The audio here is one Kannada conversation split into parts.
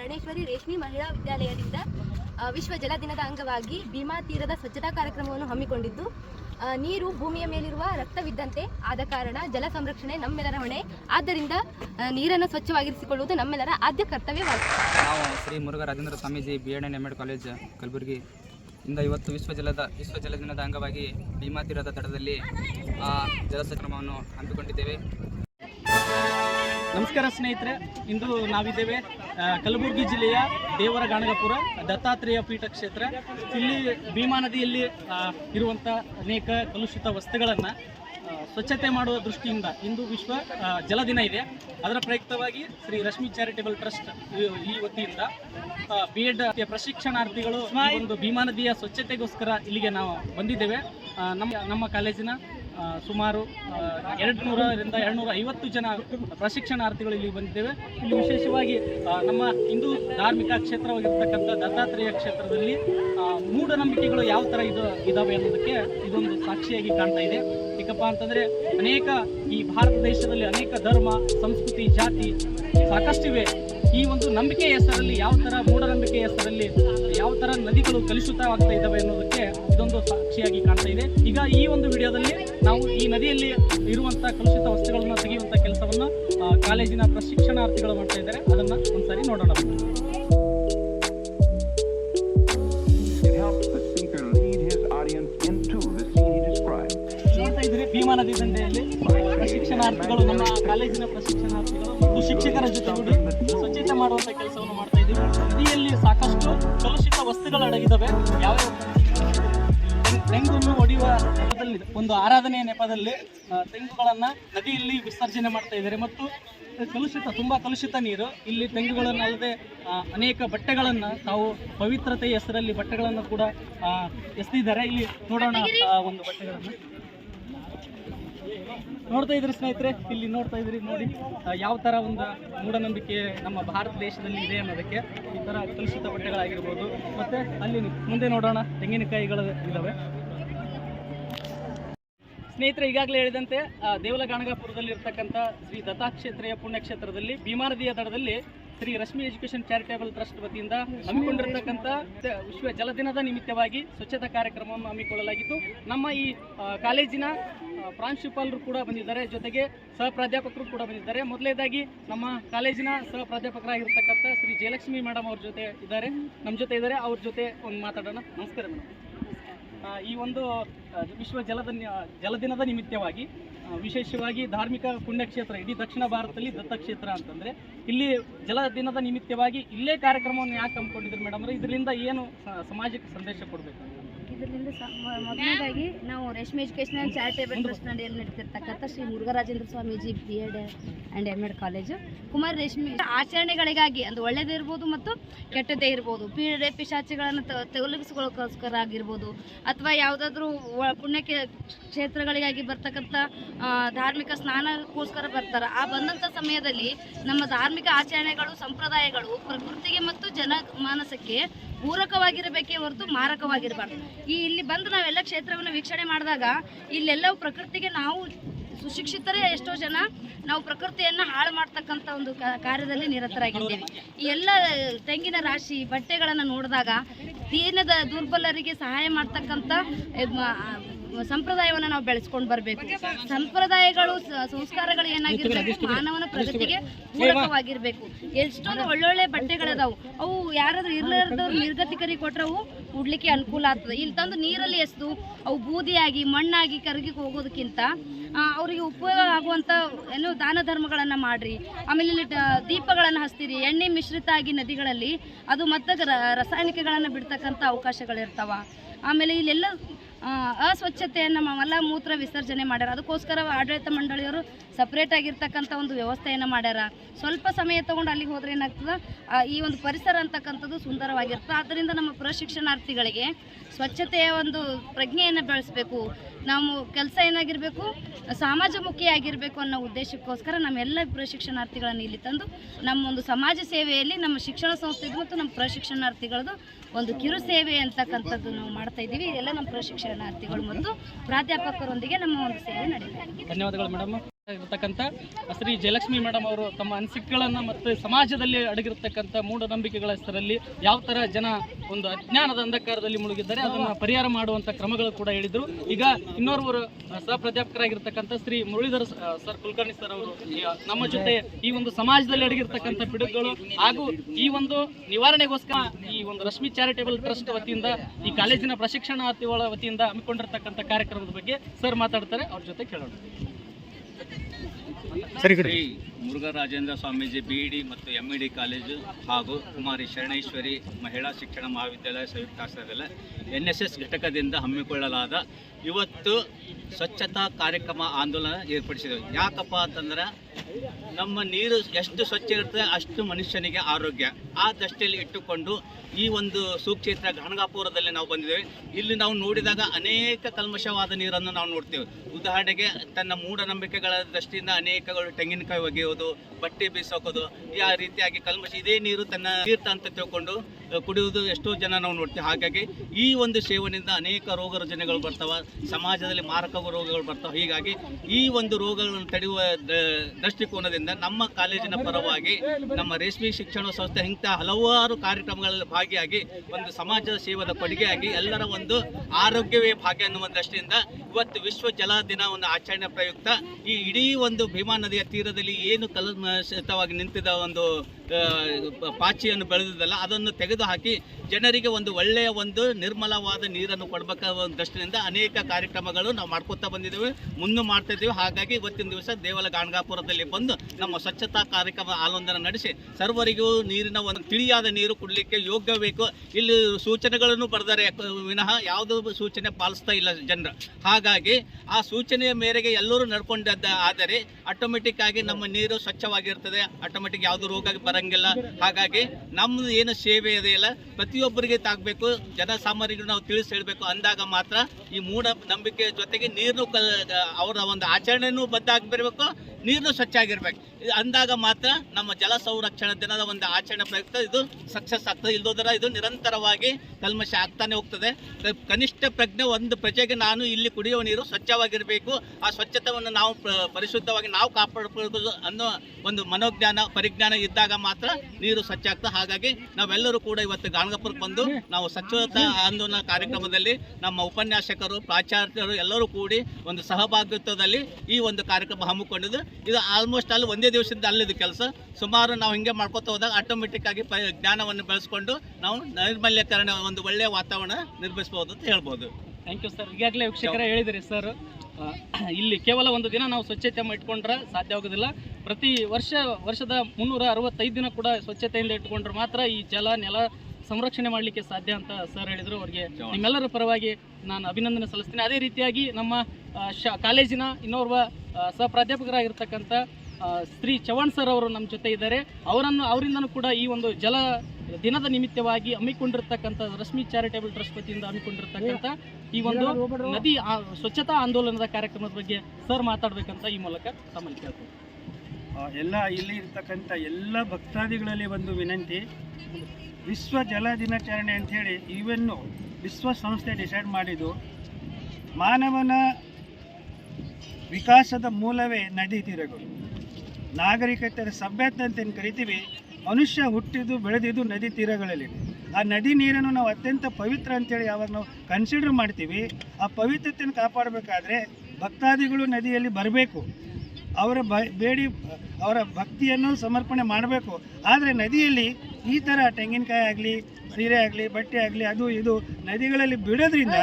ಚರಣೇಶ್ವರಿ ರೇಷ್ಮೆ ಮಹಿಳಾ ವಿದ್ಯಾಲಯದಿಂದ ವಿಶ್ವ ಜಲ ದಿನದ ಅಂಗವಾಗಿ ಭೀಮಾ ತೀರದ ಸ್ವಚ್ಛತಾ ಕಾರ್ಯಕ್ರಮವನ್ನು ಹಮ್ಮಿಕೊಂಡಿದ್ದು ನೀರು ಭೂಮಿಯ ಮೇಲಿರುವ ರಕ್ತವಿದ್ದಂತೆ ಆದ ಕಾರಣ ಜಲ ಸಂರಕ್ಷಣೆ ನಮ್ಮೆಲ್ಲರ ಹೊಣೆ. ಆದ್ದರಿಂದ ನೀರನ್ನು ಸ್ವಚ್ಛವಾಗಿರಿಸಿಕೊಳ್ಳುವುದು ನಮ್ಮೆಲ್ಲರ ಆದ್ಯ ಕರ್ತವ್ಯವಾಗಿದೆ. ನಾವು Shri Murugha Rajendra Swamiji B N M college, Kalaburagi ಇಂದ ಇವತ್ತು ವಿಶ್ವ ಜಲದ, ವಿಶ್ವ ಜಲ ದಿನದ ಅಂಗವಾಗಿ ಭೀಮಾ ತೀರದ ದಡದಲ್ಲಿ ಜಲಸಕ್ರಮವನ್ನು ಜಲ ಸಂಕ್ರಮವನ್ನು ಹಮ್ಮಿಕೊಂಡಿದ್ದೇವೆ. ನಮಸ್ಕಾರ ಸ್ನೇಹಿತರೆ, ಇಂದು ನಾವಿದ್ದೇವೆ ಕಲಬುರಗಿ ಜಿಲ್ಲೆಯ ದೇವರ ಗಾಣಗಪುರ ದತ್ತಾತ್ರೇಯ ಪೀಠ ಕ್ಷೇತ್ರ. ಇಲ್ಲಿ ಭೀಮಾ ನದಿಯಲ್ಲಿ ಇರುವಂಥ ಅನೇಕ ಕಲುಷಿತ ವಸ್ತುಗಳನ್ನು ಸ್ವಚ್ಛತೆ ಮಾಡುವ ದೃಷ್ಟಿಯಿಂದ ಇಂದು ವಿಶ್ವ ಜಲ ದಿನ ಇದೆ. ಅದರ ಪ್ರಯುಕ್ತವಾಗಿ ಶ್ರೀ ರಶ್ಮಿ ಚಾರಿಟೇಬಲ್ ಟ್ರಸ್ಟ್, ಈ- ವತಿಯಿಂದ ಬಿ ಎಡ್ ಪ್ರಶಿಕ್ಷಣಾರ್ಥಿಗಳು ಒಂದು ಭೀಮಾ ನದಿಯ ಸ್ವಚ್ಛತೆಗೋಸ್ಕರ ಇಲ್ಲಿಗೆ ನಾವು ಬಂದಿದ್ದೇವೆ. ನಮ್ಮ ನಮ್ಮ ಕಾಲೇಜಿನ ಸುಮಾರು ಎರಡು ನೂರರಿಂದ ಎರಡು ನೂರ ಐವತ್ತು ಜನ ಪ್ರಶಿಕ್ಷಣಾರ್ಥಿಗಳು ಇಲ್ಲಿ ಬಂದಿದ್ದೇವೆ. ಇಲ್ಲಿ ವಿಶೇಷವಾಗಿ ನಮ್ಮ ಹಿಂದೂ ಧಾರ್ಮಿಕ ಕ್ಷೇತ್ರವಾಗಿರ್ತಕ್ಕಂಥ ದತ್ತಾತ್ರೇಯ ಕ್ಷೇತ್ರದಲ್ಲಿ ಮೂಢನಂಬಿಕೆಗಳು ಯಾವ ಥರ ಇದು, ಇದಾವೆ ಅನ್ನೋದಕ್ಕೆ ಇದೊಂದು ಸಾಕ್ಷಿಯಾಗಿ ಕಾಣ್ತಾ ಇದೆ. ಏಕಪ್ಪ ಅಂತಂದರೆ, ಅನೇಕ ಈ ಭಾರತ ದೇಶದಲ್ಲಿ ಅನೇಕ ಧರ್ಮ, ಸಂಸ್ಕೃತಿ, ಜಾತಿ ಸಾಕಷ್ಟಿವೆ. ಈ ಒಂದು ನಂಬಿಕೆ ಹೆಸರಲ್ಲಿ ಯಾವ ಥರ ಮೂಢನಂಬಿಕೆ ಹೆಸರಲ್ಲಿ ಯಾವ ಥರ ನದಿಗಳು ಕಲುಷಿತವಾಗ್ತಾ ಇದ್ದಾವೆ ಅನ್ನೋದಕ್ಕೆ ಇದೊಂದು ಸಾಕ್ಷಿಯಾಗಿ ಕಾಣ್ತಾ ಇದೆ. ಈಗ ಈ ಒಂದು ವಿಡಿಯೋದಲ್ಲಿ ನಾವು ಈ ನದಿಯಲ್ಲಿ ಇರುವಂಥ ಕಲುಷಿತ ವಸ್ತುಗಳನ್ನು ತೆಗೆಯುವಂಥ ಕೆಲಸವನ್ನು ಕಾಲೇಜಿನ ಪ್ರಶಿಕ್ಷಣಾರ್ಥಿಗಳು ಮಾಡ್ತಾ ಇದ್ದಾರೆ. ಅದನ್ನು ಒಂದ್ಸರಿ ನೋಡೋಣ. ಭೀಮಾ ನದಿ ದಂಡೆಯಲ್ಲಿ. ಪ್ರಶಿಕ್ಷಣಾರ್ಥಿಗಳು ನಮ್ಮ ಕಾಲೇಜಿನ ಪ್ರಶಿಕ್ಷಣಾರ್ಥಿಗಳು ಮತ್ತು ಶಿಕ್ಷಕರ ಜೊತೆಗೂಡಿ ಸ್ವಚ್ಛತೆ ಮಾಡುವಂತ ಕೆಲಸವನ್ನು ಮಾಡ್ತಾ ಇದ್ದೀವಿ. ನದಿಯಲ್ಲಿ ಸಾಕಷ್ಟು ಕಲುಷಿತ ವಸ್ತುಗಳು ಅಡಗಿದವೆ. ಯಾವ ತೆಂಗನ್ನು ಒಡೆಯುವ ನೆಪದಲ್ಲಿ ಒಂದು ಆರಾಧನೆಯ ನೆಪದಲ್ಲಿ ತೆಂಗುಗಳನ್ನು ನದಿಯಲ್ಲಿ ವಿಸರ್ಜನೆ ಮಾಡ್ತಾ ಇದ್ದಾರೆ. ಮತ್ತು ಕಲುಷಿತ ತುಂಬಾ ಕಲುಷಿತ ನೀರು. ಇಲ್ಲಿ ತೆಂಗುಗಳನ್ನಲ್ಲದೆ ಅನೇಕ ಬಟ್ಟೆಗಳನ್ನು ತಾವು ಪವಿತ್ರತೆಯ ಹೆಸರಲ್ಲಿ ಬಟ್ಟೆಗಳನ್ನು ಕೂಡ ಆ, ಎಸೆದಿದ್ದಾರೆ. ಇಲ್ಲಿ ನೋಡೋಣ ಒಂದು ಬಟ್ಟೆಗಳನ್ನು. ನೋಡ್ತಾ ಇದ್ರಿ ಸ್ನೇಹಿತರೆ, ಇಲ್ಲಿ ನೋಡ್ತಾ ಇದ್ರಿ ನೋಡಿ ಯಾವ ಥರ ಒಂದು ಮೂಢನಂಬಿಕೆ ನಮ್ಮ ಭಾರತ ದೇಶದಲ್ಲಿ ಇದೆ ಅನ್ನೋದಕ್ಕೆ ಈ ಥರ ಕಲುಷಿತ ಬಟ್ಟೆಗಳಾಗಿರ್ಬೋದು. ಮತ್ತೆ ಅಲ್ಲಿ ಮುಂದೆ ನೋಡೋಣ ತೆಂಗಿನಕಾಯಿಗಳು ಇದ್ದಾವೆ ಸ್ನೇಹಿತರೆ, ಈಗಾಗಲೇ ಹೇಳಿದಂತೆ ದೇವಲಗಾಣಗಾಪುರದಲ್ಲಿ ಇರ್ತಕ್ಕಂಥ ಶ್ರೀ ದತ್ತಾಕ್ಷೇತ್ರೆಯ ಪುಣ್ಯಕ್ಷೇತ್ರದಲ್ಲಿ ಭೀಮಾ ನದಿಯ ದಡದಲ್ಲಿ Shri Rashmi education charitable trust ವತಿಯಿಂದ ಹಮ್ಮಿಕೊಂಡಿರತಕ್ಕಂಥ ವಿಶ್ವ ಜಲ ದಿನದ ನಿಮಿತ್ತವಾಗಿ ಸ್ವಚ್ಛತಾ ಕಾರ್ಯಕ್ರಮವನ್ನು ಹಮ್ಮಿಕೊಳ್ಳಲಾಗಿತ್ತು. ನಮ್ಮ ಈ ಕಾಲೇಜಿನ ಪ್ರಾಂಶುಪಾಲರು ಕೂಡ ಬಂದಿದ್ದಾರೆ. ಜೊತೆಗೆ ಸಹ ಪ್ರಾಧ್ಯಾಪಕರು ಕೂಡ ಬಂದಿದ್ದಾರೆ. ಮೊದಲನೇದಾಗಿ ನಮ್ಮ ಕಾಲೇಜಿನ ಸಹ ಪ್ರಾಧ್ಯಾಪಕರಾಗಿರ್ತಕ್ಕಂಥ ಶ್ರೀ ಜಯಲಕ್ಷ್ಮಿ ಮೇಡಮ್ ಅವ್ರ ಜೊತೆ ಇದ್ದಾರೆ. ನಮ್ಮ ಜೊತೆ ಇದ್ದಾರೆ. ಅವ್ರ ಜೊತೆ ಒಂದು ಮಾತಾಡೋಣ. ನಮಸ್ಕಾರ ಮೇಡಮ್ ಈ ಒಂದು ವಿಶ್ವ ಜಲದ ಜಲದಿನದ ನಿಮಿತ್ತವಾಗಿ ವಿಶೇಷವಾಗಿ ಧಾರ್ಮಿಕ ಪುಣ್ಯಕ್ಷೇತ್ರ, ಇಡೀ ದಕ್ಷಿಣ ಭಾರತದಲ್ಲಿ ದತ್ತಕ್ಷೇತ್ರ ಅಂತಂದ್ರೆ, ಇಲ್ಲಿ ಜಲ ದಿನದ ನಿಮಿತ್ತವಾಗಿ ಇಲ್ಲೇ ಕಾರ್ಯಕ್ರಮವನ್ನು ಯಾಕೆ ಹಮ್ಮಿಕೊಂಡಿದ್ರು ಮೇಡಮ್ ಇದರಿಂದ ಏನು ಸಮಾಜಕ್ಕೆ ಸಂದೇಶ ಕೊಡಬೇಕು ಇದರಿಂದ ಮೊದಲನೇದಾಗಿ ನಾವು ರೇಷ್ಮೆ ಎಜುಕೇಶನಲ್ ಚಾರಿಟೇಬಲ್ ಟ್ರಸ್ಟ್ ನಡೆಯಲ್ಲಿ ನಡೀತಿರ್ತಕ್ಕಂಥ Shri Murugharajendra Swamiji B Ed and M Ed college Kumar Reshma ಆಚರಣೆಗಳಿಗಾಗಿ ಅದು ಒಳ್ಳೆಯದೇ ಇರ್ಬೋದು ಮತ್ತು ಕೆಟ್ಟದ್ದೇ ಇರ್ಬೋದು. ಪೀಡೆ ಪಿಶಾಚಿಗಳನ್ನು ತೊಲಗಿಸ್ಕೊಳ್ಳೋಕ್ಕೋಸ್ಕರ ಆಗಿರ್ಬೋದು. ಅಥವಾ ಯಾವುದಾದ್ರೂ ಪುಣ್ಯ ಕ್ಷೇತ್ರಗಳಿಗಾಗಿ ಬರ್ತಕ್ಕಂಥ ಧಾರ್ಮಿಕ ಸ್ನಾನಕ್ಕೋಸ್ಕರ ಬರ್ತಾರೆ. ಆ ಬಂದಂಥ ಸಮಯದಲ್ಲಿ ನಮ್ಮ ಧಾರ್ಮಿಕ ಆಚರಣೆಗಳು, ಸಂಪ್ರದಾಯಗಳು ಪ್ರಕೃತಿಗೆ ಮತ್ತು ಜನಮಾನಸಕ್ಕೆ ಪೂರಕವಾಗಿರಬೇಕೇ ಹೊರತು ಮಾರಕವಾಗಿರಬಾರ್ದು. ಈ ಇಲ್ಲಿ ಬಂದು ನಾವೆಲ್ಲ ಕ್ಷೇತ್ರವನ್ನು ವೀಕ್ಷಣೆ ಮಾಡಿದಾಗ ಇಲ್ಲೆಲ್ಲವೂ ಪ್ರಕೃತಿಗೆ ನಾವು ಸುಶಿಕ್ಷಿತರೇ ಎಷ್ಟೋ ಜನ ನಾವು ಪ್ರಕೃತಿಯನ್ನು ಹಾಳು ಮಾಡ್ತಕ್ಕಂಥ ಒಂದು ಕಾರ್ಯದಲ್ಲಿ ನಿರತರಾಗಿದ್ದೇವೆ. ಈ ಎಲ್ಲ ತೆಂಗಿನ ರಾಶಿ ಬಟ್ಟೆಗಳನ್ನು ನೋಡಿದಾಗ ದೀನದ ದುರ್ಬಲರಿಗೆ ಸಹಾಯ ಮಾಡ್ತಕ್ಕಂಥ ಸಂಪ್ರದಾಯವನ್ನು ನಾವು ಬೆಳೆಸ್ಕೊಂಡು ಬರಬೇಕು. ಸಂಪ್ರದಾಯಗಳು ಸಂಸ್ಕಾರಗಳು ಏನಾಗಿರ್ಬೇಕು ಮಾನವನ ಪ್ರಗತಿಗೆ ಪೂರಕವಾಗಿರ್ಬೇಕು. ಎಷ್ಟೊಂದು ಒಳ್ಳೊಳ್ಳೆ ಬಟ್ಟೆಗಳದಾವು. ಅವು ಯಾರಾದ್ರೂ ಇರ್ಲಾರ್ದವ್ರು ನಿರ್ಗತಿಕರಿಗೆ ಅವು ಉಡ್ಲಿಕ್ಕೆ ಅನುಕೂಲ ಆಗ್ತದೆ. ಇಲ್ಲಿ ತಂದು ನೀರಲ್ಲಿ ಎಸ್ದು ಅವು ಬೂದಿಯಾಗಿ ಮಣ್ಣಾಗಿ ಕರಗಿ ಹೋಗೋದಕ್ಕಿಂತ ಅವರಿಗೆ ಉಪಯೋಗ ಆಗುವಂಥ ಏನು ದಾನ ಧರ್ಮಗಳನ್ನು ಮಾಡ್ರಿ. ಆಮೇಲೆ ಇಲ್ಲಿ ದೀಪಗಳನ್ನು ಹಚ್ತೀರಿ. ಎಣ್ಣೆ ಮಿಶ್ರಿತ ಆಗಿ ನದಿಗಳಲ್ಲಿ ಅದು ಮತ್ತೆ ರಾಸಾಯನಿಕಗಳನ್ನು ಬಿಡ್ತಕ್ಕಂಥ ಅವಕಾಶಗಳಿರ್ತಾವ. ಆಮೇಲೆ ಇಲ್ಲೆಲ್ಲ ಅಸ್ವಚ್ಛತೆಯನ್ನು ಮಲ ಮೂತ್ರ ವಿಸರ್ಜನೆ ಮಾಡ್ಯಾರ. ಅದಕ್ಕೋಸ್ಕರ ಆಡಳಿತ ಮಂಡಳಿಯವರು ಸಪ್ರೇಟ್ ಆಗಿರ್ತಕ್ಕಂಥ ಒಂದು ವ್ಯವಸ್ಥೆಯನ್ನು ಮಾಡ್ಯಾರ. ಸ್ವಲ್ಪ ಸಮಯ ತಗೊಂಡು ಅಲ್ಲಿಗೆ ಹೋದ್ರೆ ಏನಾಗ್ತದೆ? ಈ ಒಂದು ಪರಿಸರ ಅಂತಕ್ಕಂಥದ್ದು ಸುಂದರವಾಗಿರ್ತದೆ. ಆದ್ದರಿಂದ ನಮ್ಮ ಪ್ರಶಿಕ್ಷಣಾರ್ಥಿಗಳಿಗೆ ಸ್ವಚ್ಛತೆಯ ಒಂದು ಪ್ರಜ್ಞೆಯನ್ನು ಬೆಳೆಸಬೇಕು. ನಾವು ಕೆಲಸ ಏನಾಗಿರಬೇಕು ಸಮಾಜಮುಖಿಯಾಗಿರಬೇಕು ಅನ್ನೋ ಉದ್ದೇಶಕ್ಕೋಸ್ಕರ ನಮ್ಮೆಲ್ಲ ಪ್ರಶಿಕ್ಷಣಾರ್ಥಿಗಳನ್ನು ಇಲ್ಲಿ ತಂದು ನಮ್ಮ ಒಂದು ಸಮಾಜ ಸೇವೆಯಲ್ಲಿ ನಮ್ಮ ಶಿಕ್ಷಣ ಸಂಸ್ಥೆಗೆ ಮತ್ತು ನಮ್ಮ ಪ್ರಶಿಕ್ಷಣಾರ್ಥಿಗಳದ್ದು ಒಂದು ಕಿರು ಸೇವೆ ಅಂತಕ್ಕಂಥದ್ದು ನಾವು ಮಾಡ್ತಾ ಇದ್ದೀವಿ. ಎಲ್ಲ ನಮ್ಮ ಪ್ರಶಿಕ್ಷಣಾರ್ಥಿಗಳು ಮತ್ತು ಪ್ರಾಧ್ಯಾಪಕರೊಂದಿಗೆ ನಮ್ಮ ಒಂದು ಸೇವೆ ಇದೆ. ಧನ್ಯವಾದಗಳು ಮೇಡಮ್. ಇರತಕ್ಕಂಥ ಶ್ರೀ ಜಯಲಕ್ಷ್ಮಿ ಮೇಡಮ್ ಅವರು ತಮ್ಮ ಅನಿಸಿಕೆಗಳನ್ನು ಮತ್ತು ಸಮಾಜದಲ್ಲಿ ಅಡಗಿರ್ತಕ್ಕಂಥ ಮೂಢನಂಬಿಕೆಗಳ ಹೆಸರಲ್ಲಿ ಯಾವ ಥರ ಜನ ಒಂದು ಅಜ್ಞಾನದ ಅಂಧಕಾರದಲ್ಲಿ ಮುಳುಗಿದ್ದಾರೆ, ಅದನ್ನು ಪರಿಹಾರ ಮಾಡುವಂಥ ಕ್ರಮಗಳು ಕೂಡ ಹೇಳಿದರು. ಈಗ ಇನ್ನೋರ್ವರು ಸಹ ಪ್ರಾಧ್ಯಾಪಕರಾಗಿರ್ತಕ್ಕಂಥ ಶ್ರೀ ಮುರಳೀಧರ್ ಸರ್ ಕುಲಕರ್ಣಿ ಸರ್ ಅವರು ನಮ್ಮ ಜೊತೆ ಈ ಒಂದು ಸಮಾಜದಲ್ಲಿ ಅಡಗಿರ್ತಕ್ಕಂಥ ಪಿಡುಗುಗಳು ಹಾಗೂ ಈ ಒಂದು ನಿವಾರಣೆಗೋಸ್ಕರ ಈ ಒಂದು ರಶ್ಮಿ ಚಾರಿಟೇಬಲ್ ಟ್ರಸ್ಟ್ ವತಿಯಿಂದ, ಈ ಕಾಲೇಜಿನ ಪ್ರಶಿಕ್ಷಣಾರ್ಥಿಗಳ ವತಿಯಿಂದ ಹಮ್ಮಿಕೊಂಡಿರ್ತಕ್ಕಂಥ ಕಾರ್ಯಕ್ರಮದ ಬಗ್ಗೆ ಸರ್ ಮಾತಾಡ್ತಾರೆ, ಅವ್ರ ಜೊತೆ ಕೇಳೋಣ. ಶ್ರೀ ಮುರುಘರಾಜೇಂದ್ರ ಸ್ವಾಮೀಜಿ ಬಿ ಡಿ ಮತ್ತು ಎಂ ಕಾಲೇಜು ಹಾಗೂ ಕುಮಾರಿ ಶರಣೇಶ್ವರಿ ಮಹಿಳಾ ಶಿಕ್ಷಣ ಮಹಾವಿದ್ಯಾಲಯ ಸಂಯುಕ್ತಾಶ್ರಯದಲ್ಲಿ ಎನ್ ಎಸ್ ಎಸ್ ಘಟಕದಿಂದ ಹಮ್ಮಿಕೊಳ್ಳಲಾದ ಇವತ್ತು ಸ್ವಚ್ಛತಾ ಕಾರ್ಯಕ್ರಮ ಆಂದೋಲನ ಏರ್ಪಡಿಸಿದೆ. ಯಾಕಪ್ಪ ಅಂತಂದ್ರೆ ನಮ್ಮ ನೀರು ಎಷ್ಟು ಸ್ವಚ್ಛ ಇರುತ್ತೆ ಅಷ್ಟು ಮನುಷ್ಯನಿಗೆ ಆರೋಗ್ಯ. ಆ ದೃಷ್ಟಿಯಲ್ಲಿ ಇಟ್ಟುಕೊಂಡು ಈ ಒಂದು ಸುಕ್ಷೇತ್ರ ಗಣಗಾಪುರದಲ್ಲಿ ನಾವು ಬಂದಿದ್ದೇವೆ. ಇಲ್ಲಿ ನಾವು ನೋಡಿದಾಗ ಅನೇಕ ಕಲ್ಮಶವಾದ ನೀರನ್ನು ನಾವು ನೋಡ್ತೇವೆ. ಉದಾಹರಣೆಗೆ ತನ್ನ ಮೂಢನಂಬಿಕೆಗಳ ದೃಷ್ಟಿಯಿಂದ ಅನೇಕಗಳು ತೆಂಗಿನಕಾಯಿ ಒಗೆಯೋದು, ಬಟ್ಟೆ ಬೀಸೋಕೋದು ಆ ರೀತಿಯಾಗಿ ಕಲ್ಮಶ ಇದೇ ನೀರು ತನ್ನ ತೀರ್ಥ ಅಂತ ತಿಳ್ಕೊಂಡು ಕುಡಿಯುವುದು ಎಷ್ಟೋ ಜನ ನಾವು ನೋಡ್ತೀವಿ. ಹಾಗಾಗಿ ಈ ಒಂದು ಸೇವನೆಯಿಂದ ಅನೇಕ ರೋಗ ರುಜಿನಗಳು ಬರ್ತಾವೆ, ಸಮಾಜದಲ್ಲಿ ಮಾರಕ ರೋಗಗಳು ಬರ್ತಾವೆ. ಹೀಗಾಗಿ ಈ ಒಂದು ರೋಗಗಳನ್ನು ತಡೆಯುವ ದೃಷ್ಟಿಕೋನದಿಂದ ನಮ್ಮ ಕಾಲೇಜಿನ ಪರವಾಗಿ ನಮ್ಮ ರೇಷ್ಮೆ ಶಿಕ್ಷಣ ಸಂಸ್ಥೆ ಇಂಥ ಹಲವಾರು ಕಾರ್ಯಕ್ರಮಗಳಲ್ಲಿ ಭಾಗಿಯಾಗಿ ಒಂದು ಸಮಾಜದ ಸೇವದ ಕೊಡುಗೆಯಾಗಿ ಎಲ್ಲರ ಒಂದು ಆರೋಗ್ಯವೇ ಭಾಗ್ಯ ಅನ್ನುವ ದೃಷ್ಟಿಯಿಂದ ಇವತ್ತು ವಿಶ್ವ ಜಲ ದಿನ ಒಂದು ಆಚರಣೆ ಪ್ರಯುಕ್ತ ಈ ಇಡೀ ಒಂದು ಭೀಮಾ ನದಿಯ ತೀರದಲ್ಲಿ ಏನು ಕಲಶಿತವಾಗಿ ನಿಂತಿದ್ದ ಒಂದು ಪಾಚಿಯನ್ನು ಬೆಳೆದಿದ್ದಲ್ಲ ಅದನ್ನು ತೆಗೆದುಹಾಕಿ ಜನರಿಗೆ ಒಂದು ಒಳ್ಳೆಯ ಒಂದು ನಿರ್ಮಲವಾದ ನೀರನ್ನು ಕೊಡಬೇಕ ದೃಷ್ಟಿಯಿಂದ ಅನೇಕ ಕಾರ್ಯಕ್ರಮಗಳು ನಾವು ಮಾಡ್ಕೊತಾ ಬಂದಿದ್ದೇವೆ ಮುಂದೆ ಮಾಡ್ತಾ ಇದ್ದೀವಿ. ಹಾಗಾಗಿ ಇವತ್ತಿನ ದಿವಸ ದೇವಲ ಗಾಣಗಾಪುರದಲ್ಲಿ ಬಂದು ನಮ್ಮ ಸ್ವಚ್ಛತಾ ಕಾರ್ಯಕ್ರಮ ಆಲೋಂದನ ನಡೆಸಿ ಸರ್ವರಿಗೂ ನೀರಿನ ಒಂದು ತಿಳಿಯಾದ ನೀರು ಕುಡಲಿಕ್ಕೆ ಯೋಗ್ಯ ಬೇಕು ಇಲ್ಲಿ ಸೂಚನೆಗಳನ್ನು ಬರೆದರೆ ವಿನಃ ಯಾವುದೋ ಸೂಚನೆ ಪಾಲಿಸ್ತಾ ಇಲ್ಲ ಜನರು. ಆ ಸೂಚನೆಯ ಮೇರೆಗೆ ಎಲ್ಲರೂ ನಡ್ಕೊಂಡದ್ದ ಆದರೆ ಆಟೋಮೆಟಿಕ್ ಆಗಿ ನಮ್ಮ ನೀರು ಸ್ವಚ್ಛವಾಗಿರ್ತದೆ. ಆಟೋಮೆಟಿಕ್ ಯಾವುದು ರೋಗ ಬರಂಗಿಲ್ಲ. ಹಾಗಾಗಿ ನಮ್ಮದು ಏನು ಸೇವೆ ಇದೆಯಲ್ಲ ಪ್ರತಿಯೊಬ್ಬರಿಗೆ ತಾಗಬೇಕು. ಜನಸಾಮಾನ್ಯರಿಗೆ ನಾವು ತಿಳಿಸಿ ಹೇಳಬೇಕು. ಅಂದಾಗ ಮಾತ್ರ ಈ ಮೂಢ ನಂಬಿಕೆ ಜೊತೆಗೆ ನೀರನ್ನು ಕ ಅವರ ಒಂದು ಆಚರಣೆನೂ ಬದ್ಧ ನೀರನ್ನು ನೀರು ಸ್ವಚ್ಛ ಆಗಿರ್ಬೇಕು. ಅಂದಾಗ ಮಾತ್ರ ನಮ್ಮ ಜಲ ಸಂರಕ್ಷಣಾ ದಿನದ ಒಂದು ಆಚರಣೆ ಪ್ರಯುಕ್ತ ಇದು ಸಕ್ಸಸ್ ಆಗ್ತದೆ. ಇಲ್ಲದೋದ್ರ ಇದು ನಿರಂತರವಾಗಿ ಕಲ್ಮಶ ಆಗ್ತಾನೆ ಹೋಗ್ತದೆ. ಕನಿಷ್ಠ ಪ್ರಜ್ಞೆ ಒಂದು ಪ್ರಜೆಗೆ ನಾನು ಇಲ್ಲಿ ಕುಡಿಯುವ ನೀರು ಸ್ವಚ್ಛವಾಗಿರಬೇಕು. ಆ ಸ್ವಚ್ಛತೆಯನ್ನು ನಾವು ಪ್ರ- ಪರಿಶುದ್ಧವಾಗಿ ನಾವು ಕಾಪಾಡಬೇಕು ಅನ್ನೋ ಒಂದು ಮನೋಜ್ಞಾನ, ಪರಿಜ್ಞಾನ ಇದ್ದಾಗ ಮಾತ್ರ ನೀರು ಸ್ವಚ್ಛ ಆಗ್ತಾ, ಹಾಗಾಗಿ ನಾವೆಲ್ಲರೂ ಕೂಡ ಇವತ್ತು ಗಾಣಗಪುರಕ್ಕೆ ಬಂದು ನಾವು ಸ್ವಚ್ಛತಾ ಆಂದೋಲನ ಕಾರ್ಯಕ್ರಮದಲ್ಲಿ ನಮ್ಮ ಉಪನ್ಯಾಸಕರು, ಪ್ರಾಚಾರ್ಯರು ಎಲ್ಲರೂ ಕೂಡಿ ಒಂದು ಸಹಭಾಗಿತ್ವದಲ್ಲಿ ಈ ಒಂದು ಕಾರ್ಯಕ್ರಮ ಹಮ್ಮಿಕೊಂಡಿದ್ದು. ಇದು ಆಲ್ಮೋಸ್ಟ್ ಅಲ್ಲಿ ಒಂದೇ ದಿವಸದಿಂದ ಅಲ್ಲಿದ್ದು ಕೆಲಸ. ಸುಮಾರು ನಾವು ಹಿಂಗೆ ಮಾಡ್ಕೋತಾ ಹೋದಾಗ ಆಟೋಮೆಟಿಕ್ ಆಗಿ ಜ್ಞಾನವನ್ನು ಬೆಳೆಸ್ಕೊಂಡು ನಾವು ನೈರ್ಮಲ್ಯಕರಣ ಒಂದು ಒಳ್ಳೆಯ ವಾತಾವರಣ ನಿರ್ಮಿಸ್ಬೋದು ಅಂತ ಹೇಳ್ಬೋದು. Thank you sir. ಈಗಾಗಲೇ ವೀಕ್ಷಕರೇ ಹೇಳಿದಿರಿ ಸರ್ ಇಲ್ಲಿ ಕೇವಲ ಒಂದು ದಿನ ನಾವು ಸ್ವಚ್ಛತೆ ಇಟ್ಕೊಂಡ್ರೆ ಸಾಧ್ಯ ಆಗೋದಿಲ್ಲ. ಪ್ರತಿ ವರ್ಷ, ವರ್ಷದ ಮುನ್ನೂರ ಅರವತ್ತೈದು ದಿನ ಕೂಡ ಸ್ವಚ್ಛತೆಯಿಂದ ಇಟ್ಕೊಂಡ್ರೆ ಮಾತ್ರ ಈ ಜಲ ನೆಲ ಸಂರಕ್ಷಣೆ ಮಾಡಲಿಕ್ಕೆ ಸಾಧ್ಯ ಅಂತ ಸರ್ ಹೇಳಿದರು. ಅವರಿಗೆ ನಿಮ್ಮೆಲ್ಲರ ಪರವಾಗಿ ನಾನು ಅಭಿನಂದನೆ ಸಲ್ಲಿಸ್ತೀನಿ. ಅದೇ ರೀತಿಯಾಗಿ ನಮ್ಮ ಶ, ಕಾಲೇಜಿನ ಇನ್ನೋರ್ವ ಸಹ ಪ್ರಾಧ್ಯಾಪಕರಾಗಿರ್ತಕ್ಕಂಥ ಶ್ರೀ ಚವಾಣ್ ಸರ್ ಅವರು ನಮ್ಮ ಜೊತೆ ಇದ್ದಾರೆ. ಅವರನ್ನು, ಅವರಿಂದನೂ ಕೂಡ ಈ ಒಂದು ಜಲ ದಿನದ ನಿಮಿತ್ತವಾಗಿ ಹಮ್ಮಿಕೊಂಡಿರ್ತಕ್ಕಂಥ ರಶ್ಮಿ ಚಾರಿಟೇಬಲ್ ಟ್ರಸ್ಟ್ ವತಿಯಿಂದ ಹಮ್ಮಿಕೊಂಡಿರ್ತಕ್ಕಂಥ ಈ ಒಂದು ನದಿ ಆ- ಸ್ವಚ್ಛತಾ ಆಂದೋಲನದ ಕಾರ್ಯಕ್ರಮದ ಬಗ್ಗೆ ಸರ್ ಮಾತಾಡಬೇಕಂತ ಈ ಮೂಲಕ ತಮ್ಮಲ್ಲಿ ಕೇಳ್ತೀನಿ. ಎಲ್ಲ ಇಲ್ಲಿ ಇರ್ತಕ್ಕಂಥ ಎಲ್ಲ ಭಕ್ತಾದಿಗಳಲ್ಲಿ ಒಂದು ವಿನಂತಿ. ವಿಶ್ವ ಜಲ ದಿನಾಚರಣೆ ಅಂಥೇಳಿ ಇವನ್ನು ವಿಶ್ವಸಂಸ್ಥೆ ಡಿಸೈಡ್ ಮಾಡಿದ್ದು ಮಾನವನ ವಿಕಾಸದ ಮೂಲವೇ ನದಿ ತೀರಗಳು. ನಾಗರಿಕತೆಯ ಸಭ್ಯತೆ ಅಂತ ಏನು ಕರಿತೀವಿ ಮನುಷ್ಯ ಹುಟ್ಟಿದ್ದು ಬೆಳೆದಿದ್ದು ನದಿ ತೀರಗಳಲ್ಲಿ. ಆ ನದಿ ನೀರನ್ನು ನಾವು ಅತ್ಯಂತ ಪವಿತ್ರ ಅಂತೇಳಿ ಯಾವಾಗ ನಾವು ಕನ್ಸಿಡರ್ ಮಾಡ್ತೀವಿ, ಆ ಪವಿತ್ರತೆಯನ್ನು ಕಾಪಾಡಬೇಕಾದ್ರೆ ಭಕ್ತಾದಿಗಳು ನದಿಯಲ್ಲಿ ಬರಬೇಕು. ಅವರ ಬ, ಬೇಡಿ, ಅವರ ಭಕ್ತಿಯನ್ನು ಸಮರ್ಪಣೆ ಮಾಡಬೇಕು. ಆದರೆ ನದಿಯಲ್ಲಿ ಈ ಥರ ತೆಂಗಿನಕಾಯಿ ಆಗಲಿ, ಸೀರೆ ಆಗಲಿ, ಬಟ್ಟೆ ಆಗಲಿ, ಅದು ಇದು ನದಿಗಳಲ್ಲಿ ಬಿಡೋದ್ರಿಂದ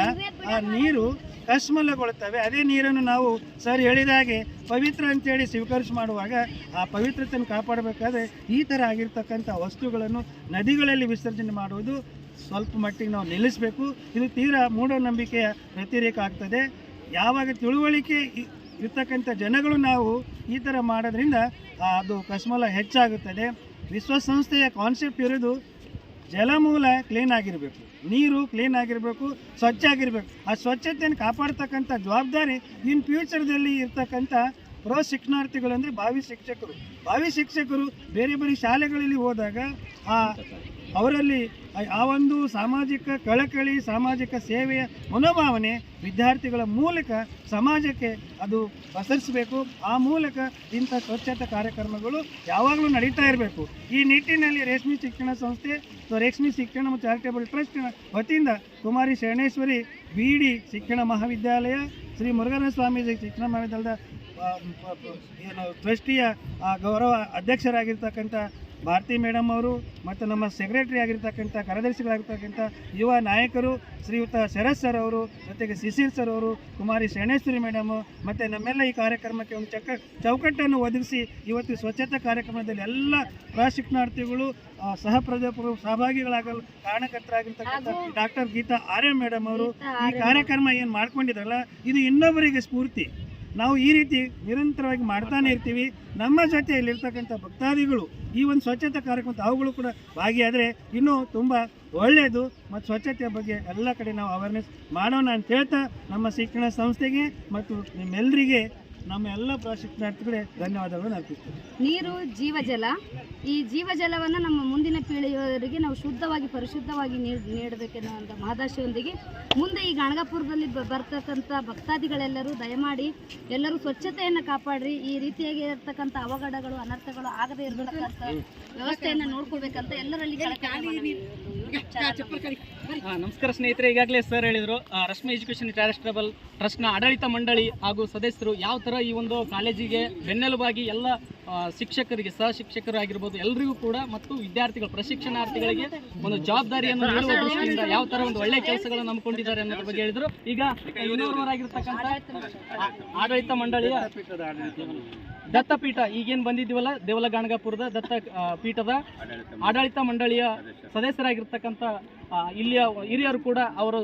ಆ ನೀರು ಕಶ್ಮಲಗೊಳ್ಳುತ್ತವೆ ಅದೇ ನೀರನ್ನು ನಾವು ಸರ್ ಹೇಳಿದ ಹಾಗೆ ಪವಿತ್ರ ಅಂತೇಳಿ ಸ್ವೀಕರಿಸಿ ಮಾಡುವಾಗ ಆ ಪವಿತ್ರತೆಯನ್ನು ಕಾಪಾಡಬೇಕಾದ್ರೆ ಈ ಥರ ಆಗಿರ್ತಕ್ಕಂಥ ವಸ್ತುಗಳನ್ನು ನದಿಗಳಲ್ಲಿ ವಿಸರ್ಜನೆ ಮಾಡುವುದು ಸ್ವಲ್ಪ ಮಟ್ಟಿಗೆ ನಾವು ನಿಲ್ಲಿಸಬೇಕು. ಇದು ತೀರಾ ಮೂಢನಂಬಿಕೆಯ ವ್ಯತಿರೇಕ ಆಗ್ತದೆ. ಯಾವಾಗ ತಿಳುವಳಿಕೆ ಇರ್ತಕ್ಕಂಥ ಜನಗಳು ನಾವು ಈ ಥರ ಮಾಡೋದ್ರಿಂದ ಅದು ಕಶ್ಮಲ ಹೆಚ್ಚಾಗುತ್ತದೆ. ವಿಶ್ವಸಂಸ್ಥೆಯ ಕಾನ್ಸೆಪ್ಟ್ ಇರೋದು ಜಲಮೂಲ ಕ್ಲೀನ್ ಆಗಿರಬೇಕು. ನೀರು ಕ್ಲೀನ್ ಆಗಿರಬೇಕು, ಸ್ವಚ್ಛ ಆಗಿರಬೇಕು. ಆ ಸ್ವಚ್ಛತೆಯನ್ನು ಕಾಪಾಡ್ತಕ್ಕಂಥ ಜವಾಬ್ದಾರಿ ಇನ್ ಫ್ಯೂಚರ್ದಲ್ಲಿ ಇರ್ತಕ್ಕಂಥ ಪ್ರೋ ಶಿಕ್ಷಣಾರ್ಥಿಗಳು ಅಂದರೆ ಭಾವಿ ಶಿಕ್ಷಕರು. ಭಾವಿ ಶಿಕ್ಷಕರು ಬೇರೆ ಬೇರೆ ಶಾಲೆಗಳಲ್ಲಿ ಹೋದಾಗ ಆ ಅವರಲ್ಲಿ ಆ- ಒಂದು ಸಾಮಾಜಿಕ ಕಳಕಳಿ, ಸಾಮಾಜಿಕ ಸೇವೆಯ ಮನೋಭಾವನೆ ವಿದ್ಯಾರ್ಥಿಗಳ ಮೂಲಕ ಸಮಾಜಕ್ಕೆ ಅದು ಪಸರಿಸಬೇಕು. ಆ ಮೂಲಕ ಇಂಥ ಸ್ವಚ್ಛತಾ ಕಾರ್ಯಕ್ರಮಗಳು ಯಾವಾಗಲೂ ನಡೀತಾ ಇರಬೇಕು. ಈ ನಿಟ್ಟಿನಲ್ಲಿ ರೇಷ್ಮೆ ಶಿಕ್ಷಣ ಸಂಸ್ಥೆ ರೇಷ್ಮೆ ಶಿಕ್ಷಣ ಮತ್ತು ಚಾರಿಟೇಬಲ್ ಟ್ರಸ್ಟ್ನ ವತಿಯಿಂದ ಕುಮಾರಿ ಶರಣೇಶ್ವರಿ ಬಿ ಡಿ ಶಿಕ್ಷಣ ಮಹಾವಿದ್ಯಾಲಯ, ಶ್ರೀ ಮುರುಘನ ಸ್ವಾಮೀಜಿ ಶಿಕ್ಷಣ ಮಹಾವಿದ್ಯಾಲಯದ ಏನು, ಟ್ರಸ್ಟಿಯ ಗೌರವ ಅಧ್ಯಕ್ಷರಾಗಿರ್ತಕ್ಕಂಥ ಭಾರತಿ ಮೇಡಮ್ ಅವರು ಮತ್ತು ನಮ್ಮ ಸೆಕ್ರೆಟರಿ ಆಗಿರ್ತಕ್ಕಂಥ ಕಾರ್ಯದರ್ಶಿಗಳಾಗಿರ್ತಕ್ಕಂಥ ಯುವ ನಾಯಕರು ಶ್ರೀಯುತ ಶರತ್ ಸರ್ ಅವರು ಜೊತೆಗೆ ಶಿಶಿರ್ ಸರ್ ಅವರು ಕುಮಾರಿ ಶರಣೇಶ್ವರಿ ಮೇಡಮು ಮತ್ತು ನಮ್ಮೆಲ್ಲ ಈ ಕಾರ್ಯಕ್ರಮಕ್ಕೆ ಒಂದು ಚಕ್ಕ ಚೌಕಟ್ಟನ್ನು ಒದಗಿಸಿ ಇವತ್ತು ಸ್ವಚ್ಛತಾ ಕಾರ್ಯಕ್ರಮದಲ್ಲಿ ಎಲ್ಲ ಪ್ರಶಿಕ್ಷಣಾರ್ಥಿಗಳು ಸಹ ಪ್ರಜಾಪ್ರಭು ಸಹಭಾಗಿಗಳಾಗಲು ಕಾರಣಕರ್ತರಾಗಿರ್ತಕ್ಕಂಥ ಡಾಕ್ಟರ್ ಗೀತಾ ಆರ್ಯ ಮೇಡಮ್ ಅವರು ಈ ಕಾರ್ಯಕ್ರಮ ಏನು ಮಾಡ್ಕೊಂಡಿದ್ರಲ್ಲ ಇದು ಇನ್ನೊಬ್ಬರಿಗೆ ಸ್ಫೂರ್ತಿ. ನಾವು ಈ ರೀತಿ ನಿರಂತರವಾಗಿ ಮಾಡ್ತಾನೆ ಇರ್ತೀವಿ. ನಮ್ಮ ಜೊತೆಯಲ್ಲಿರ್ತಕ್ಕಂಥ ಭಕ್ತಾದಿಗಳು ಈ ಒಂದು ಸ್ವಚ್ಛತಾ ಕಾರ್ಯಕ್ರಮ ಅವುಗಳು ಕೂಡ ಭಾಗಿಯಾದರೆ ಇನ್ನೂ ತುಂಬ ಒಳ್ಳೆಯದು. ಮತ್ತು ಸ್ವಚ್ಛತೆಯ ಬಗ್ಗೆ ಎಲ್ಲ ಕಡೆ ನಾವು ಅವೇರ್ನೆಸ್ ಮಾಡೋಣ ಅಂತ ಹೇಳ್ತಾ ನಮ್ಮ ಶಿಕ್ಷಣ ಸಂಸ್ಥೆಗೆ ಮತ್ತು ನಿಮ್ಮೆಲ್ಲರಿಗೆ ನಮ್ಮ ಎಲ್ಲ ಪ್ರಶಿಕ್ಷಣಾರ್ಥಿಗಳೇ ಧನ್ಯವಾದಗಳನ್ನು ಅರ್ಪಿಸ್ತೇವೆ. ನೀರು ಜೀವಜಲ ಈ ಜೀವಜಲವನ್ನು ನಮ್ಮ ಮುಂದಿನ ಪೀಳಿಗೆಯವರಿಗೆ ನಾವು ಶುದ್ಧವಾಗಿ ಪರಿಶುದ್ಧವಾಗಿ ನೀಡ್ ನೀಡಬೇಕೆನ್ನುವಂಥ ಮಹದಾಶೆಯೊಂದಿಗೆ ಮುಂದೆ ಈ ಗಾಣಗಾಪುರದಲ್ಲಿ ಬ- ಬರ್ತಕ್ಕಂಥ ಭಕ್ತಾದಿಗಳೆಲ್ಲರೂ ದಯಮಾಡಿ ಎಲ್ಲರೂ ಸ್ವಚ್ಛತೆಯನ್ನು ಕಾಪಾಡ್ರಿ. ಈ ರೀತಿಯಾಗಿ ಇರ್ತಕ್ಕಂಥ ಅವಘಡಗಳು ಅನರ್ಥಗಳು ಆಗದೇ ಇರಬೇಕಂತ ವ್ಯವಸ್ಥೆಯನ್ನು ನೋಡ್ಕೋಬೇಕಂತ ಎಲ್ಲರಲ್ಲಿ ನಮಸ್ಕಾರ. ಸ್ನೇಹಿತರೆ. ಈಗಾಗಲೇ ಸರ್ ಹೇಳಿದರು ಆ, ರಶ್ಮಿ ಎಜುಕೇಶನ್ ಚಾರಿಟಬಲ್ ಟ್ರಸ್ಟ್ನ ಆಡಳಿತ ಮಂಡಳಿ ಹಾಗೂ ಸದಸ್ಯರು ಯಾವ ಥರ ಈ ಒಂದು ಕಾಲೇಜಿಗೆ ಬೆನ್ನೆಲುಬಾಗಿ ಎಲ್ಲ ಶಿಕ್ಷಕರಿಗೆ ಸಹ ಶಿಕ್ಷಕರು ಆಗಿರ್ಬೋದು ಎಲ್ಲರಿಗೂ ಕೂಡ ಮತ್ತು ವಿದ್ಯಾರ್ಥಿಗಳು ಪ್ರಶಿಕ್ಷಣಾರ್ಥಿಗಳಿಗೆ ಒಂದು ಜವಾಬ್ದಾರಿಯನ್ನು ನೀಡುವ ದೃಷ್ಟಿಯಿಂದ ಯಾವ ತರ ಒಂದು ಒಳ್ಳೆಯ ಕೆಲಸಗಳನ್ನು ನಂಬಿಕೊಂಡಿದ್ದಾರೆ ಅನ್ನೋದ್ರ ಬಗ್ಗೆ ಹೇಳಿದರು. ಈಗ ಇನ್ನೂರವರಾಗಿರ್ತಕ್ಕಂಥ ಆಡಳಿತ ಮಂಡಳಿಯ ದತ್ತಪೀಠ ಈಗೇನು ಬಂದಿದ್ದೀವಲ್ಲ ದೇವಲಗಾಣಗಾಪುರದ ದತ್ತ ಪೀಠದ ಆಡಳಿತ ಮಂಡಳಿಯ ಸದಸ್ಯರಾಗಿರ್ತಕ್ಕಂಥ ಇಲ್ಲಿಯ ಹಿರಿಯರು ಕೂಡ ಅವರು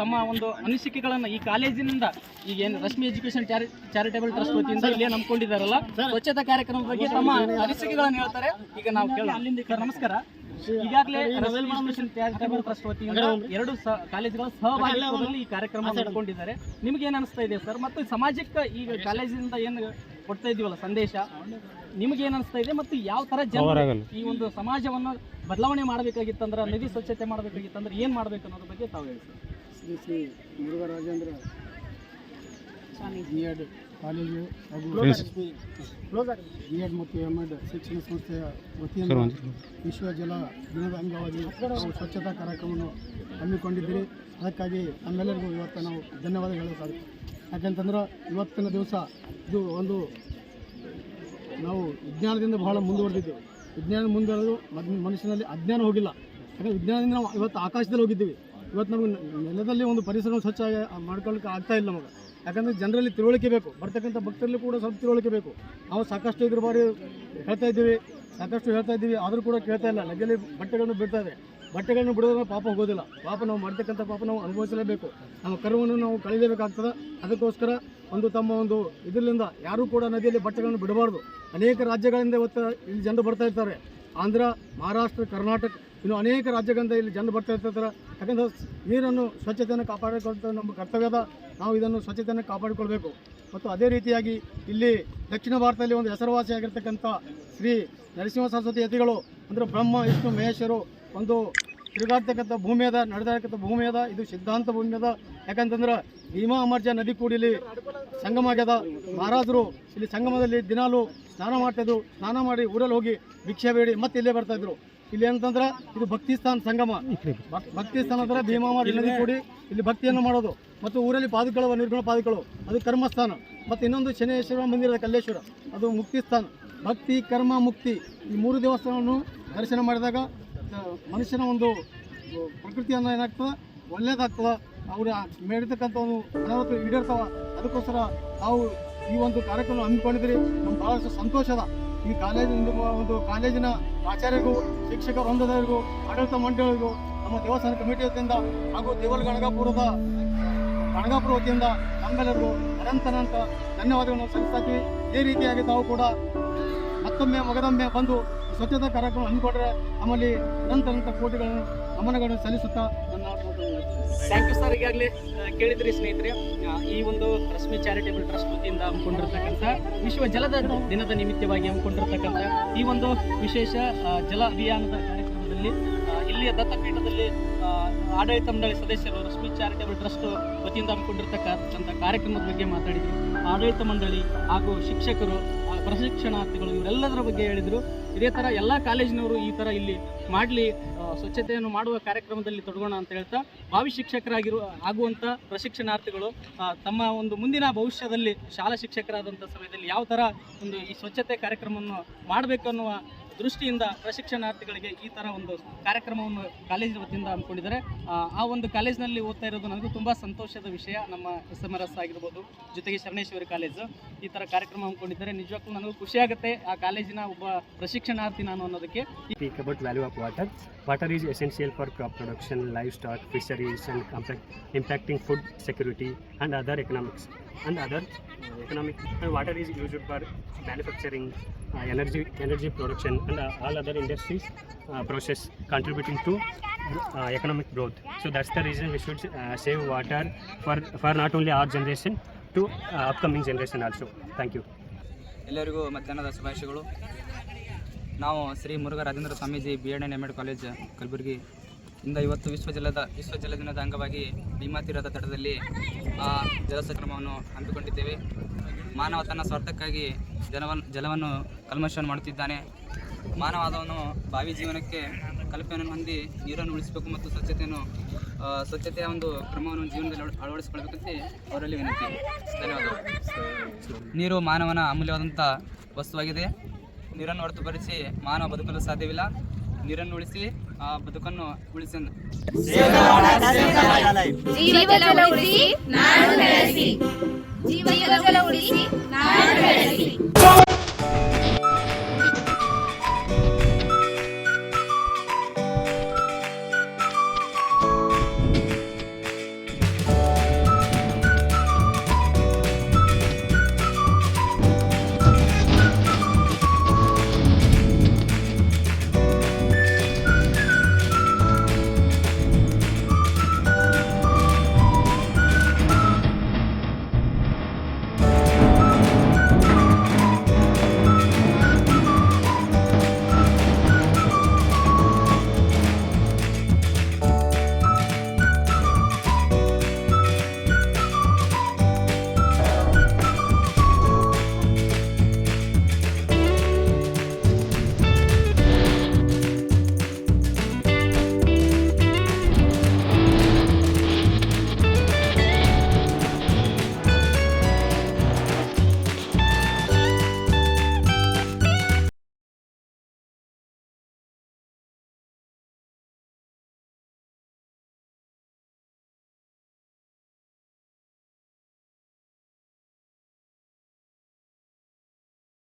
ತಮ್ಮ ಒಂದು ಅನಿಸಿಕೆಗಳನ್ನು ಈ ಕಾಲೇಜಿನಿಂದ ಈಗೇನು Rashmi education chari charitable trust ವತಿಯಿಂದ ಇಲ್ಲೇ ನಂಬ್ಕೊಂಡಿದ್ದಾರಲ್ಲ ಸ್ವಚ್ಛತಾ ಕಾರ್ಯಕ್ರಮದ ಬಗ್ಗೆ ತಮ್ಮ ಅನಿಸಿಕೆಗಳನ್ನು ಹೇಳ್ತಾರೆ. ಈಗ ನಾವು ಕೇಳೋಣ. ಸರ್ ನಮಸ್ಕಾರ. ಈಗಾಗಲೇ ರವೆಲ್ ಮಿಷನ್ ಚಾರಿಟೇಬಲ್ ಟ್ರಸ್ಟ್ ವತಿಯಿಂದ ಎರಡು ಸ ಕಾಲೇಜುಗಳ ಸಹಭಾಗಿತ್ವದಲ್ಲಿ ಈ ಕಾರ್ಯಕ್ರಮ ಮಾಡ್ಕೊಂಡಿದ್ದಾರೆ ನಿಮ್ಗೆ ಏನು ಅನಿಸ್ತಾ ಇದೆ ಸರ್? ಮತ್ತು ಸಮಾಜಕ್ಕೆ ಈಗ ಕಾಲೇಜಿನಿಂದ ಏನು ಕೊಡ್ತಾ ಇದೀವಲ್ಲ ಸಂದೇಶ? ನಿಮ್ಗೆ ಏನು ಅನಿಸ್ತಾ ಇದೆ ಮತ್ತು ಯಾವ ತರ ಜನ ಈ ಒಂದು ಸಮಾಜವನ್ನು ಬದಲಾವಣೆ ಮಾಡಬೇಕಾಗಿತ್ತಂದ್ರೆ ನದಿ ಸ್ವಚ್ಛತೆ ಮಾಡಬೇಕಾಗಿತ್ತಂದ್ರೆ ಏನು ಮಾಡ್ಬೇಕು ಅನ್ನೋದ್ರ ಬಗ್ಗೆ ತಾವು ಹೇಳಿ ಸರ್. ಶ್ರೀ ಶ್ರೀ ಮುರುಘರಾಜೇಂದ್ರ ಕಾಲೇಜು ಹಾಗೂ ಬಿ ಎಡ್ ಮತ್ತು ಎಂ ಎಡ್ ಶಿಕ್ಷಣ ಸಂಸ್ಥೆಯ ವತಿಯಿಂದ ವಿಶ್ವ ಜಲ ದಿನದ ಅಂಗವಾಗಿ ನಾವು ಸ್ವಚ್ಛತಾ ಕಾರ್ಯಕ್ರಮವನ್ನು ಹಮ್ಮಿಕೊಂಡಿದ್ದೀರಿ. ಅದಕ್ಕಾಗಿ ನಮ್ಮೆಲ್ಲರಿಗೂ ಇವತ್ತು ನಾವು ಧನ್ಯವಾದ ಹೇಳಬೇಕಾಗುತ್ತೆ ಯಾಕೆಂತಂದ್ರೆ ಇವತ್ತಿನ ದಿವಸ ಇದು ಒಂದು ನಾವು ವಿಜ್ಞಾನದಿಂದ ಬಹಳ ಮುಂದುವರೆದಿದ್ದೇವೆ. ವಿಜ್ಞಾನ ಮುಂದುವರೆದು ಮದ್- ಮನುಷ್ಯನಲ್ಲಿ ಅಜ್ಞಾನ ಹೋಗಿಲ್ಲ. ಯಾಕಂದರೆ ವಿಜ್ಞಾನದಿಂದ ನಾವು ಇವತ್ತು ಆಕಾಶದಲ್ಲಿ ಹೋಗಿದ್ದೀವಿ. ಇವತ್ತು ನಮಗೆ ನೆಲದಲ್ಲಿ ಒಂದು ಪರಿಸರ ಸ್ವಚ್ಛ ಮಾಡ್ಕೊಳ್ಳಿಕ್ಕೆ ಆಗ್ತಾ ಇಲ್ಲ ನಮಗೆ. ಯಾಕಂದರೆ ಜನರಲ್ಲಿ ತಿಳುವಳಿಕೆ ಬೇಕು. ಬರ್ತಕ್ಕಂಥ ಭಕ್ತರಲ್ಲಿ ಕೂಡ ಸ್ವಲ್ಪ ತಿಳುವಳಿಕೆ ಬೇಕು. ನಾವು ಸಾಕಷ್ಟು ಇದ್ರ ಬಾರಿ ಹೇಳ್ತಾ ಇದ್ದೀವಿ, ಸಾಕಷ್ಟು ಹೇಳ್ತಾ ಇದ್ದೀವಿ, ಆದರೂ ಕೂಡ ಕೇಳ್ತಾ ಇಲ್ಲ. ನಗಲಿ ಬಟ್ಟೆಗಳನ್ನು ಬಿಡ್ತಾ ಇದೆ. ಬಟ್ಟೆಗಳನ್ನು ಬಿಡೋದ್ರೆ ಪಾಪ ಹೋಗೋದಿಲ್ಲ. ಪಾಪ ನಾವು ಮಾಡ್ತಕ್ಕಂಥ ಪಾಪ ನಾವು ಅನುಭವಿಸಲೇಬೇಕು. ನಮ್ಮ ಕರ್ಮವನ್ನು ನಾವು ಕಳೀಲೇಬೇಕಾಗ್ತದೆ ಅದಕ್ಕೋಸ್ಕರ ಒಂದು ತಮ್ಮ ಒಂದು ಇದರಿಂದ ಯಾರೂ ಕೂಡ ನದಿಯಲ್ಲಿ ಬಟ್ಟೆಗಳನ್ನು ಬಿಡಬಾರ್ದು. ಅನೇಕ ರಾಜ್ಯಗಳಿಂದ ಇವತ್ತು ಇಲ್ಲಿ ಜನರು ಬರ್ತಾ ಇರ್ತಾರೆ. ಆಂಧ್ರ, ಮಹಾರಾಷ್ಟ್ರ, ಕರ್ನಾಟಕ ಇನ್ನು ಅನೇಕ ರಾಜ್ಯಗಳಿಂದ ಇಲ್ಲಿ ಜನರು ಬರ್ತಾ ಇರ್ತಾರೆ. ಯಾಕಂದ್ರೆ ನೀರನ್ನು ಸ್ವಚ್ಛತೆಯನ್ನು ಕಾಪಾಡಿಕೊಳ್ಳುವಂಥ ನಮ್ಮ ಕರ್ತವ್ಯದ ನಾವು ಇದನ್ನು ಸ್ವಚ್ಛತೆಯನ್ನು ಕಾಪಾಡಿಕೊಳ್ಬೇಕು. ಮತ್ತು ಅದೇ ರೀತಿಯಾಗಿ ಇಲ್ಲಿ ದಕ್ಷಿಣ ಭಾರತದಲ್ಲಿ ಒಂದು ಹೆಸರುವಾಸಿಯಾಗಿರ್ತಕ್ಕಂಥ ಶ್ರೀ ನರಸಿಂಹ ಸರಸ್ವತಿ ಯತಿಗಳು ಅಂದರೆ ಬ್ರಹ್ಮ, ವಿಷ್ಣು, ಮಹೇಶ್ವರು ಒಂದು ತಿರುಗಾಡ್ತಕ್ಕಂಥ ಭೂಮಿಯದ ನಡೆದಾಡ್ತಕ್ಕಂಥ ಭೂಮಿಯದ ಇದು ಸಿದ್ಧಾಂತ ಭೂಮಿಯದ ಯಾಕಂತಂದ್ರೆ ಭೀಮಾ ಅಮರ್ಜ ನದಿ ಕೂಡ ಇಲ್ಲಿ ಸಂಗಮ ಆಗ್ಯದ. ಮಹಾರಾಜರು ಇಲ್ಲಿ ಸಂಗಮದಲ್ಲಿ ದಿನಾಲು ಸ್ನಾನ ಮಾಡ್ತಾಯಿದ್ರು ಸ್ನಾನ ಮಾಡಿ ಊರಲ್ಲಿ ಹೋಗಿ ಭಿಕ್ಷೆ ಬೇಡಿ, ಮತ್ತೆ ಇಲ್ಲೇ ಬರ್ತಾ ಇದ್ರು. ಇಲ್ಲಿ ಅಂತಂದ್ರೆ ಇದು ಭಕ್ತಿ ಸ್ಥಾನ ಸಂಗಮ. ಭಕ್- ಭಕ್ತಿ ಸ್ಥಾನ ಅಂದ್ರೆ ಭೀಮಾಮ ನದಿ ಕೂಡಿ ಇಲ್ಲಿ ಭಕ್ತಿಯನ್ನು ಮಾಡೋದು. ಮತ್ತು ಊರಲ್ಲಿ ಪಾದಗಳು ನಿರ್ಗುಣ ಪಾದಗಳು ಅದು ಕರ್ಮಸ್ಥಾನ. ಮತ್ತು ಇನ್ನೊಂದು ಶನೇಶ್ವರ ಮಂದಿರದ ಕಲ್ಲೇಶ್ವರ ಅದು ಮುಕ್ತಿ ಸ್ಥಾನ. ಭಕ್ತಿ ಕರ್ಮ ಮುಕ್ತಿ ಈ ಮೂರು ದೇವಸ್ಥಾನವನ್ನು ದರ್ಶನ ಮಾಡಿದಾಗ ಮನುಷ್ಯನ ಒಂದು ಪ್ರಕೃತಿಯನ್ನು ಏನಾಗ್ತದೆ? ಒಳ್ಳೇದಾಗ್ತದೆ. ಅವರು ಮೇಡಿರ್ತಕ್ಕಂಥ ಒಂದು ಅನಾಹುತ ಈಡೇರ್ತಾವ. ಅದಕ್ಕೋಸ್ಕರ ನಾವು ಈ ಒಂದು ಕಾರ್ಯಕ್ರಮ ಹಮ್ಮಿಕೊಂಡಿದ್ರಿ ನಮ್ಗೆ ಬಹಳಷ್ಟು ಸಂತೋಷ ಅದ ಈ ಕಾಲೇಜಿನ ಒಂದು ಕಾಲೇಜಿನ ಆಚಾರ್ಯರಿಗೂ ಶಿಕ್ಷಕ ವೃಂದದವರಿಗೂ, ಆಡಳಿತ ಮಂಡಳಿಗೂ, ನಮ್ಮ ದೇವಸ್ಥಾನ ಕಮಿಟಿ ವತಿಯಿಂದ ಹಾಗೂ ದೇವಲ್ ಗಣಗಾಪುರದ ಗಣಗಾಪುರ ವತಿಯಿಂದ ನಮ್ಮೆಲ್ಲರಿಗೂ ಅನಂತನಂತ ಧನ್ಯವಾದಗಳನ್ನು ಸಲ್ಲಿಸ್ತಾ ಈ ಇದೇ ರೀತಿಯಾಗಿ ತಾವು ಕೂಡ ಮತ್ತೊಮ್ಮೆ, ಮಗದೊಮ್ಮೆ ಬಂದು ಸ್ವಚ್ಛತಾ ಕಾರ್ಯಕ್ರಮ ಹಮ್ಮಿಕೊಂಡ್ರೆ ನಮ್ಮಲ್ಲಿ ಅನಂತ ಕೋಟಿಗಳನ್ನು ನಮನಗಳನ್ನು ಸಲ್ಲಿಸುತ್ತಾ ನನ್ನ ಥ್ಯಾಂಕ್ ಯು ಸರ್ ಈಗಾಗಲೇ ಕೇಳಿದ್ರಿ ಸ್ನೇಹಿತರೆ ಈ ಒಂದು ರಶ್ಮಿ ಚಾರಿಟೇಬಲ್ ಟ್ರಸ್ಟ್ ವತಿಯಿಂದ ಹಮ್ಮಿಕೊಂಡಿರ್ತಕ್ಕಂಥ ವಿಶ್ವ ಜಲದ ದಿನದ ನಿಮಿತ್ತವಾಗಿ ಹಮ್ಮಿಕೊಂಡಿರ್ತಕ್ಕಂಥ ಈ ಒಂದು ವಿಶೇಷ ಜಲ ಅಭಿಯಾನದ ಕಾರ್ಯಕ್ರಮದಲ್ಲಿ ಇಲ್ಲಿಯ ದತ್ತಪೀಠದಲ್ಲಿ ಆಡಳಿತ ಮಂಡಳಿ ಸದಸ್ಯರು ಚಾರಿಟೇಬಲ್ ಟ್ರಸ್ಟ್ ವತಿಯಿಂದ ಹಮ್ಮಿಕೊಂಡಿರ್ತಕ್ಕಂಥ ಕಾರ್ಯಕ್ರಮದ ಬಗ್ಗೆ ಮಾತಾಡಿದರು ಆಡಳಿತ ಮಂಡಳಿ ಹಾಗೂ ಶಿಕ್ಷಕರು ಪ್ರಶಿಕ್ಷಣಾರ್ಥಿಗಳು ಇವರೆಲ್ಲದರ ಬಗ್ಗೆ ಹೇಳಿದರು. ಇದೇ ಥರ ಎಲ್ಲ ಕಾಲೇಜಿನವರು ಈ ಥರ ಇಲ್ಲಿ ಮಾಡಲಿ ಸ್ವಚ್ಛತೆಯನ್ನು ಮಾಡುವ ಕಾರ್ಯಕ್ರಮದಲ್ಲಿ ತೊಡಗೋಣ ಅಂತ ಹೇಳ್ತಾ ಭಾವಿ ಶಿಕ್ಷಕರಾಗಿರುವ ಆಗುವಂಥ ಪ್ರಶಿಕ್ಷಣಾರ್ಥಿಗಳು ತಮ್ಮ ಒಂದು ಮುಂದಿನ ಭವಿಷ್ಯದಲ್ಲಿ ಶಾಲಾ ಶಿಕ್ಷಕರಾದಂಥ ಸಮಯದಲ್ಲಿ ಯಾವ ಥರ ಒಂದು ಈ ಸ್ವಚ್ಛತೆ ಕಾರ್ಯಕ್ರಮವನ್ನು ಮಾಡಬೇಕು ಅನ್ನುವ ದೃಷ್ಟಿಯಿಂದ ಪ್ರಶಿಕ್ಷಣಾರ್ಥಿಗಳಿಗೆ ಈ ಥರ ಒಂದು ಕಾರ್ಯಕ್ರಮವನ್ನು ಕಾಲೇಜ್ ವತಿಯಿಂದ ಹಮ್ಮಿಕೊಂಡಿದ್ದಾರೆ. ಆ, ಒಂದು ಕಾಲೇಜಿನಲ್ಲಿ ಓದ್ತಾ ಇರೋದು ನನಗೂ ತುಂಬ ಸಂತೋಷದ ವಿಷಯ. ನಮ್ಮ ಎಸ್ ಎಂ ಆರ್ ಎಸ್ ಆಗಿರ್ಬೋದು ಜೊತೆಗೆ ಶರಣೇಶ್ವರಿ ಕಾಲೇಜು ಈ ಥರ ಕಾರ್ಯಕ್ರಮ ಹಮ್ಮಿಕೊಂಡಿದ್ದಾರೆ. ನಿಜವಾಗ್ಲೂ ನನಗೂ ಖುಷಿಯಾಗುತ್ತೆ ಆ ಕಾಲೇಜಿನ ಒಬ್ಬ ಪ್ರಶಿಕ್ಷಣಾರ್ಥಿ ನಾನು ಅನ್ನೋದಕ್ಕೆ. speak about value of water. Water is essential for crop production livestock fisheries compact, impacting food security and other economics and other uh, economic. And water is used for manufacturing, uh, energy, energy production, and uh, all other industries uh, process contributing to uh, economic growth. So that's the reason we should uh, save water for for not only our generation to uh, upcoming generation also. Thank you. ಎಲ್ಲರಿಗೂ ಮಧ್ಯಾಹ್ನದ ಶುಭಾಶಯಗಳು ನಾವು Shri Murugha Rajendra Swamiji B Ed M Ed college Kalaburagi ಇಂದ ಇವತ್ತು ವಿಶ್ವ ಜಲದ ವಿಶ್ವ ಜಲ ದಿನದ ಅಂಗವಾಗಿ ಭೀಮಾ ತೀರದ ತಟದಲ್ಲಿ ಆ, ಜಲ ಸಂಕ್ರಮವನ್ನು ಹಮ್ಮಿಕೊಂಡಿದ್ದೇವೆ. ಮಾನವ ತನ್ನ ಸ್ವಾರ್ಥಕ್ಕಾಗಿ ಜಲವನ್ನು ಜಲವನ್ನು ಕಲ್ಮಶವನ್ನು ಮಾಡುತ್ತಿದ್ದಾನೆ. ಮಾನವಾದವನು ಬಾವಿ ಜೀವನಕ್ಕೆ ಕಲ್ಪನೆಯನ್ನು ಹೊಂದಿ ನೀರನ್ನು ಉಳಿಸಬೇಕು ಮತ್ತು ಸ್ವಚ್ಛತೆಯನ್ನು ಸ್ವಚ್ಛತೆಯ ಒಂದು ಕ್ರಮವನ್ನು ಜೀವನದಲ್ಲಿ ಅಳ- ಅಳವಡಿಸಿಕೊಳ್ಳಬೇಕಂತೆ ಅವರಲ್ಲಿ ವಿನಂತಿ. ಧನ್ಯವಾದಗಳು. ನೀರು ಮಾನವನ ಅಮೂಲ್ಯವಾದಂಥ ವಸ್ತುವಾಗಿದೆ. ನೀರನ್ನು ಹೊರತುಪಡಿಸಿ ಮಾನವ ಬದುಕಲು ಸಾಧ್ಯವಿಲ್ಲ. ನೀರನ್ನು ಉಳಿಸಿ ಆ ಬದುಕನ್ನು ಉಳಿಸಿ ಜೀವಜಲ ಉಳಿಸಿ